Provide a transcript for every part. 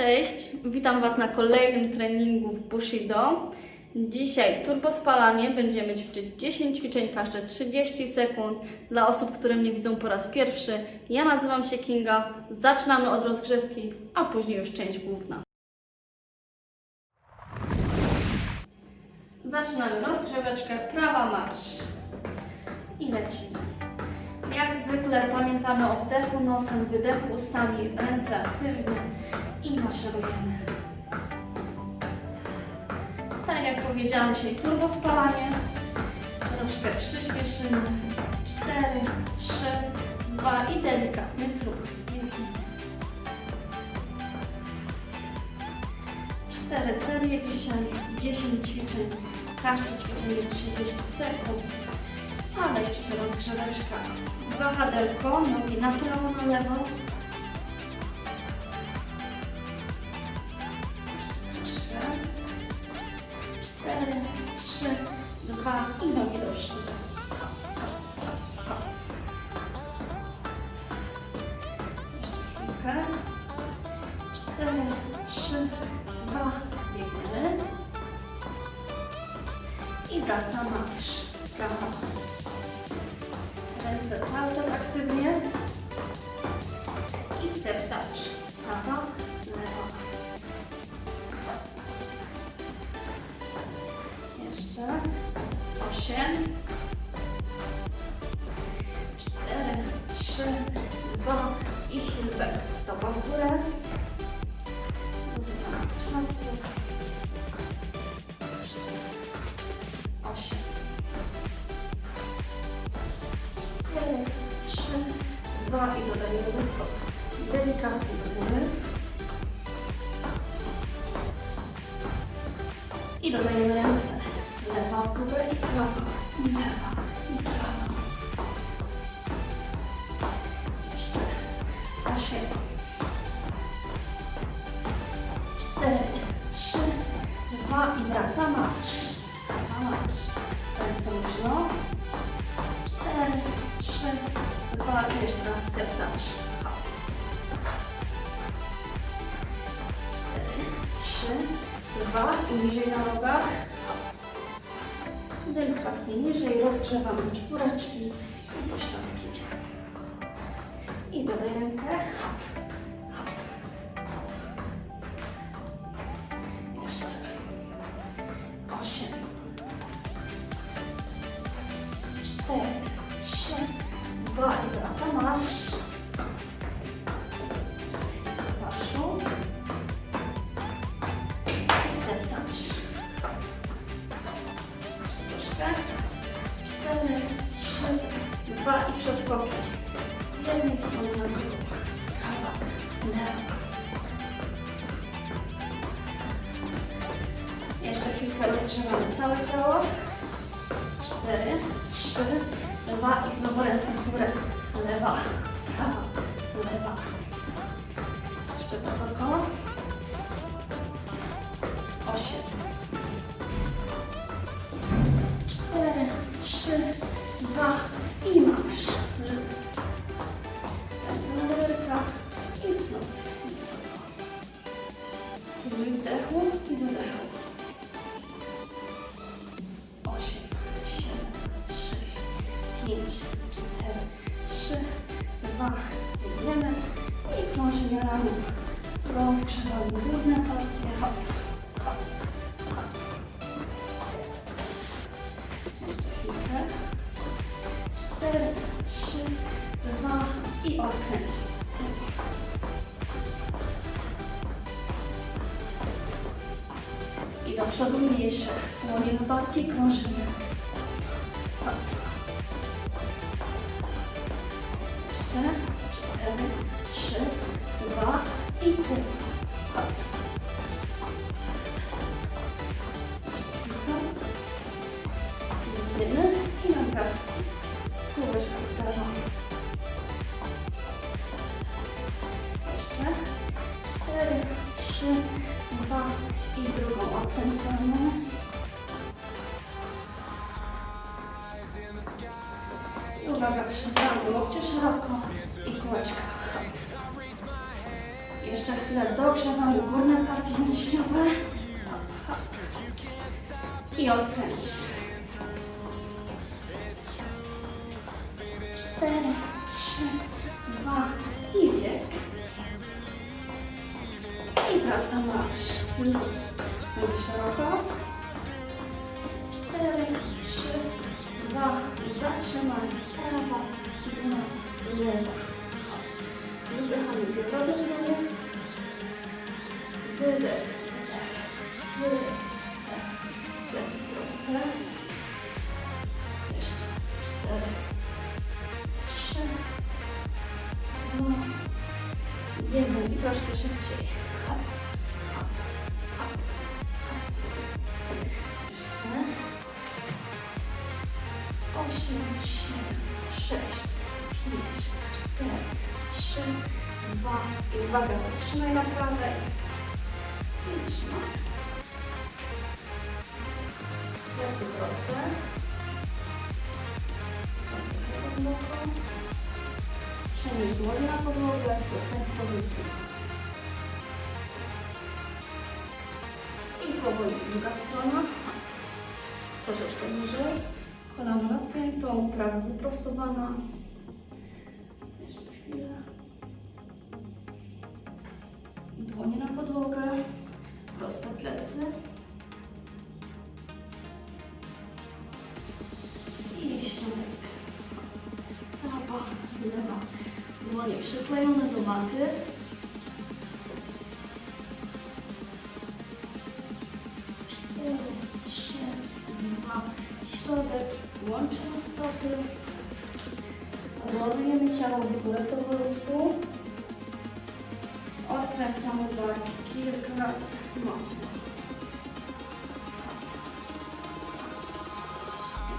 Cześć, witam Was na kolejnym treningu w Bushido. Dzisiaj turbo spalanie, będziemy ćwiczyć 10 ćwiczeń, każde 30 sekund. Dla osób, które mnie widzą po raz pierwszy, ja nazywam się Kinga. Zaczynamy od rozgrzewki, a później już część główna. Zaczynamy rozgrzeweczkę, prawa marsz i lecimy. Jak zwykle pamiętamy o wdechu nosem, wydechu ustami, ręce aktywne i maszerujemy. Tak jak powiedziałam dzisiaj, turbo spalanie. Troszkę przyspieszymy. 4, 3, 2 i delikatny trucht. Cztery serie dzisiaj, 10 ćwiczeń. Każde ćwiczenie 30 sekund. Ale jeszcze rozgrzeweczka. Wahadełko, nogi na prawo, na lewo. 8, 4, 3, 2 i hilbert. Stopa w górę. Dobra, przodków. Jeszcze 8, 4, 3, 2 i dodajemy do stopu. Delikatnie do góry. I dodajemy dwa i niżej na nogach. Delikatnie niżej rozgrzewamy czwóreczki i pośladki. I dodaj rękę. Całe ciało. Cztery, trzy, dwa i znowu ręce w górę. Lewa, prawa, lewa. Jeszcze wysoko. Osiem. I do przodu mniejsze. Łonie na barki, krążymy. Jeszcze chwilę dogrzewamy górne partie mięśniowe. I odkręć. Cztery, trzy, dwa i bieg. I wraca marsz. Luz. Nogi szeroko. Cztery, trzy, dwa. Zatrzymaj. Prawa, lewa, lewa. Troszkę szybciej. Hop, hop, hop, hop. Osiem, siedem, sześć, pięć, cztery, trzy, dwa i uwaga, zatrzymaj na prawej. I trzymaj. Plecy proste. Głęboko. Przenieś dłonie na podłogę, zostań w pozycji. Powoli druga strona. Troszeczkę niżej. Kolano nad piętą, prawo wyprostowana. Jeszcze chwilę. Dłonie na podłogę. Proste plecy. I środek. Prawa, lewa. Dłonie przyklejone do maty. Ciało w górę powolutku. Odkręcamy barki kilka razy mocno.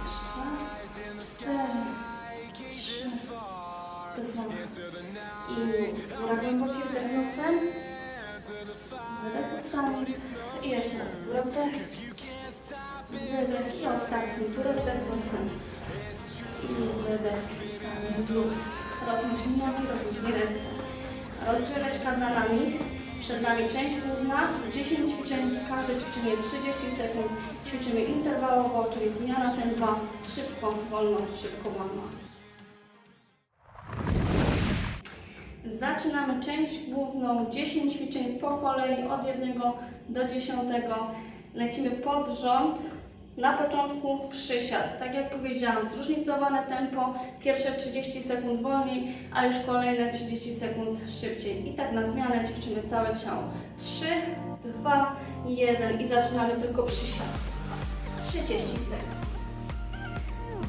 Jeszcze. Cztery, trzy, dwa. I z góra głęboki wdech nosem. Wydech ustami. I jeszcze raz góra wdech. Wydech i ostatni góra wdech nosem. I wydech ustami. Luz. Rozluźnij nogi, rozluźnij ręce. Rozgrzewać kazanami. Przed nami część główna, 10 ćwiczeń, każde ćwiczenie 30 sekund. Ćwiczymy interwałowo, czyli zmiana tempa, szybko, wolno, szybko, wolno. Zaczynamy część główną, 10 ćwiczeń po kolei, od 1 do 10. Lecimy pod rząd. Na początku przysiad. Tak jak powiedziałam, zróżnicowane tempo. Pierwsze 30 sekund wolniej, a już kolejne 30 sekund szybciej. I tak na zmianę ćwiczymy całe ciało. 3, 2, 1 i zaczynamy tylko przysiad. 30 sekund.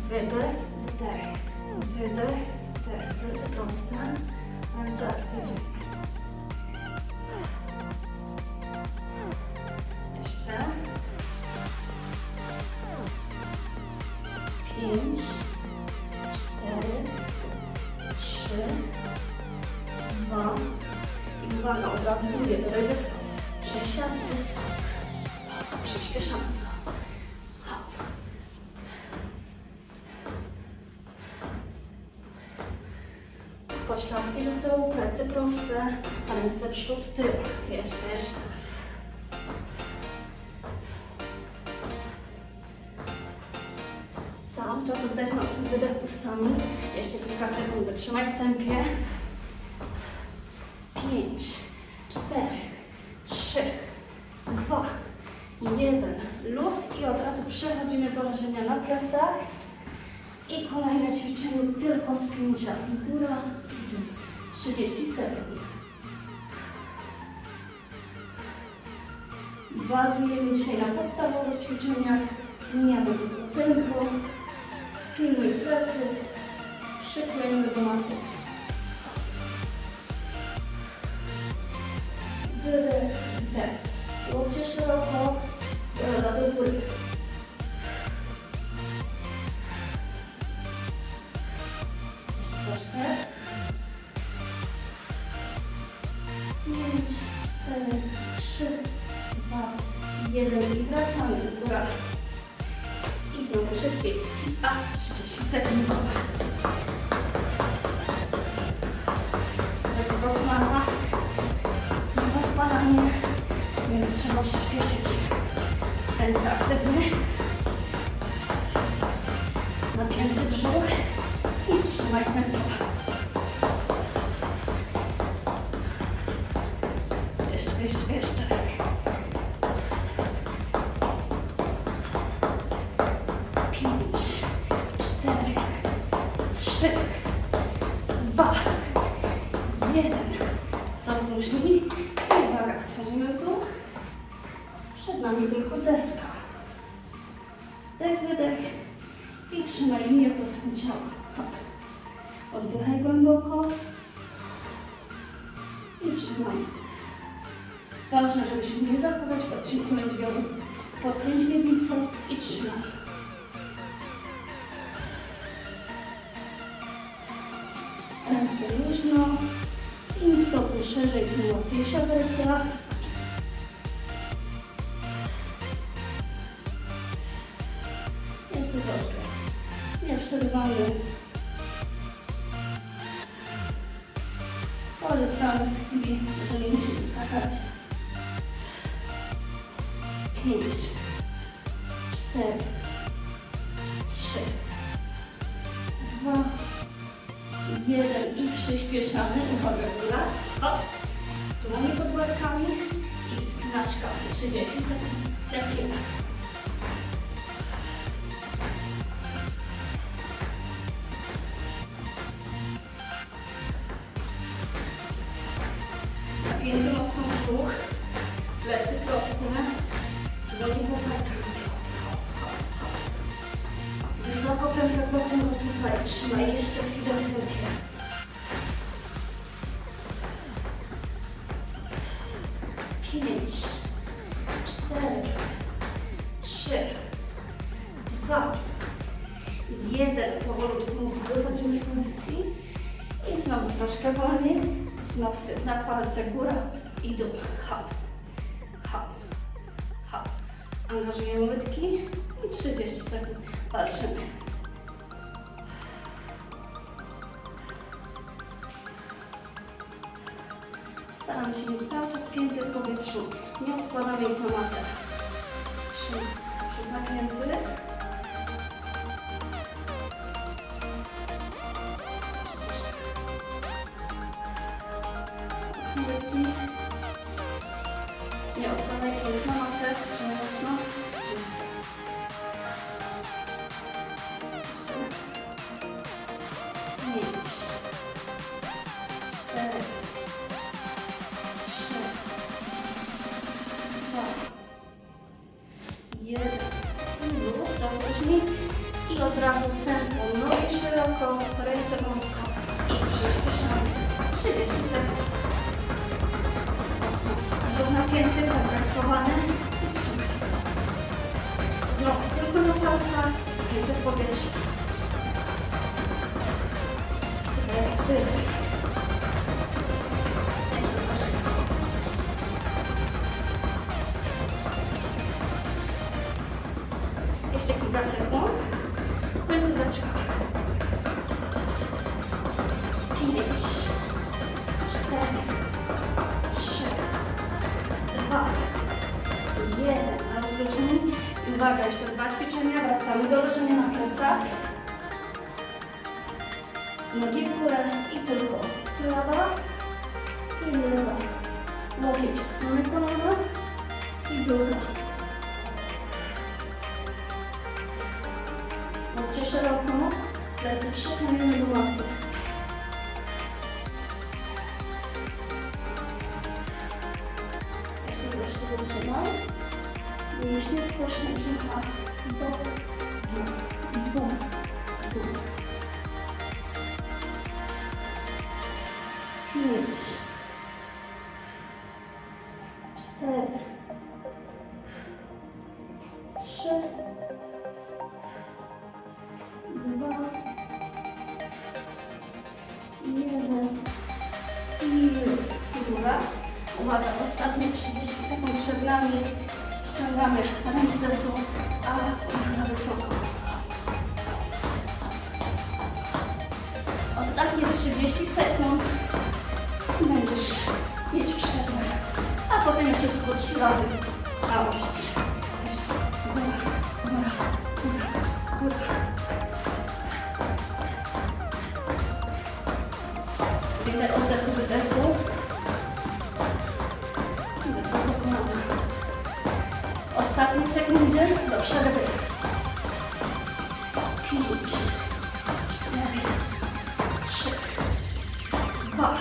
Wydech, wdech, wydech, wdech. Ręce proste, ręce aktywne. Pośladki do tyłu, plecy proste, ręce przód, tył. Jeszcze, jeszcze. Cały czas oddech nosem, wydech ustami. Jeszcze kilka sekund, wytrzymaj w tempie. Pięć, cztery, trzy, dwa, jeden. Luz i od razu przechodzimy do leżenia na plecach. Kolejne ćwiczenie tylko z pięciami. Góra i dół. 30 sekund. Bazujemy dzisiaj na podstawowych ćwiczeniach. Zmieniamy tempo. Pilnuj plecy. Przyklejmy do maty. Wydech, wdech. Łokcie szeroko, broda do góry. Jeden i wracamy do góra. I znowu szybciej. A 30 sekund. Wysoko kolana. spalanie, więc trzeba przyspieszyć. Ręce aktywne. Napięty brzuch i trzymaj tempo. I trzymaj. Ważne, żeby się nie zapadać w odcinku lędźwiowym. Podkręć miednicę i trzymaj. Ręce luźno. I stopy szerzej, tym łatwiejsza wersja. Korzystamy z chwili, jeżeli musimy skakać. Pięć, cztery, trzy, dwa, jeden i przyspieszamy. Uwaga, góra. Hop. Dłonie pod barkami i spinaczka. 30 sekund. Lecimy. Napięty mocno brzuch, plecy dłonie pod barkami. Wysoko pępek bokiem rozsuwaj, trzymaj jeszcze chwilę w tempie. Na palce góra i dół. Hop, hop, hop. Angażujemy łydki i 30 sekund walczymy. Staramy się mieć cały czas pięty w powietrzu. Nie odkładamy ich na matę. Trzy, napięty. Matę. Trzymaj mocno. Jeszcze. Cztery, trzy, dwa, jeden. Luz, rozluźnij. I od razu tempo, nogi szeroko, ręce wąsko i przyspieszamy. 30 sekund. Mocno. Brzuch napięty, trzymaj. Znowu tylko na palcach, pięty w powietrzu. Wydech, wydech. Jeszcze troszkę. Jeszcze kilka sekund. Końcóweczka. Pięć, cztery, trzy, dwa, jeden. Rozluźnij. Uwaga, jeszcze dwa ćwiczenia. Wracamy do leżenia na plecach. Nogi w górę i tylko prawa i lewa. Łokieć w stronę kolana i druga. Łokcie szeroko, plecy przychylone do maty. Mięśnie skoczne brzucha do dół, do dół. Ściągamy ręce w dół, a kolana wysoko. Ostatnie 30 sekund. Będziesz mieć przerwę. a potem jeszcze tylko trzy razy całość. Jeszcze góra, góra, góra, góra. Wydech, oddechu, wydechu. Sekundy do przerwy. Pięć, cztery, trzy, dwa,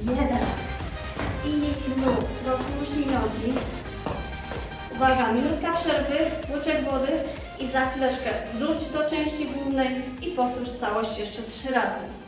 jeden. I luz. Rozluźnij nogi. Uwaga, minutka przerwy, łyczek wody i za chwileczkę wrzuć do części głównej i powtórz całość jeszcze trzy razy.